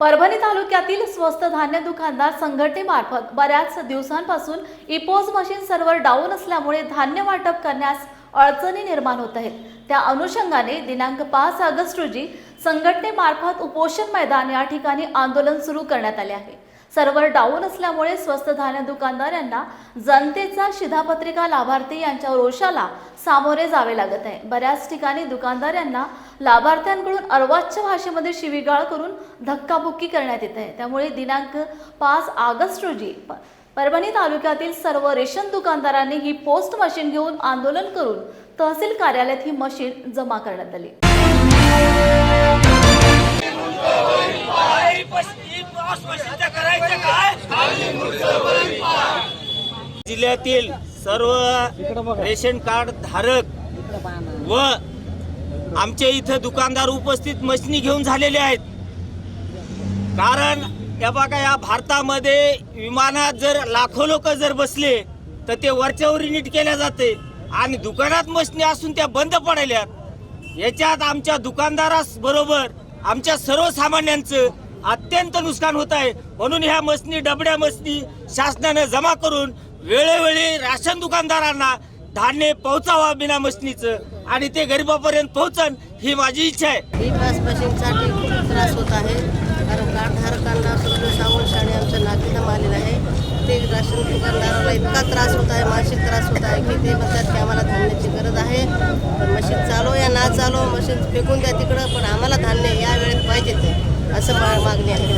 परभणी तालुक्यातील स्वस्त धान्य दुकानदार संघटनेमार्फत बऱ्याच दिवसांपासून इपोज मशीन सर्व्हर डाऊन असल्यामुळे धान्य वाटप करण्यास अडचणी निर्माण होत आहेत. त्या अनुषंगाने दिनांक पाच ऑगस्ट रोजी संघटनेमार्फत उपोषण मैदान या ठिकाणी आंदोलन सुरू करण्यात आले आहे. सर्व्हर डाऊन असल्यामुळे स्वस्त धान्य दुकानदार यांना जनतेचा शिधापत्रिका लाभार्थी यांच्या रोषाला सामोरे जावे लागत आहे. बऱ्याच ठिकाणी दुकानदार यांना लाभार्थ्यांकडून अर्वाच्य भाषेमध्ये शिवीगाळ करून धक्काबुक्की करण्यात येत आहे. त्यामुळे दिनांक पाच ऑगस्ट रोजी परभणी तालुक्यातील सर्व रेशन दुकानदारांनी ही पोस्ट मशीन घेऊन आंदोलन करून तहसील कार्यालयात ही मशीन जमा करण्यात आली. जिल्ह्यातील सर्व रेशन कार्ड धारक व आमच्या इथं दुकानदार उपस्थित मशनी घेऊन झालेले आहेत. कारण या बघा या भारतामध्ये विमानात जर लाखो लोक जर बसले तर ते वरच्यावरी नीट केल्या जाते आणि दुकानात मशनी असून त्या बंद पडल्यात याच्यात आमच्या दुकानदारास बरोबर आमच्या सर्वसामान्यांचं अत्यंत नुकसान होत आहे. म्हणून ह्या मसनी डबड्या मसनी शासनानं जमा करून वेळोवेळी राशन दुकानदारांना धान्य पोहोचावा बिना मशनीचं आणि ते गरिबापर्यंत पोहोचन ही माझी इच्छा आहे. ही बस मशीनसाठी खूप त्रास होत आहे. कारण कार्डधारकांना सुद्धा सावंत शाळे आमच्या नातीला आलेलं आहे. ते राशन दुकानदाराला इतका त्रास होत आहे मानसिक त्रास होत आहे की ते म्हणतात की आम्हाला धान्याची गरज आहे. मशीन चालव या ना चालव मशीन फेकून द्या तिकडं पण आम्हाला धान्य या वेळेत मागणी आहे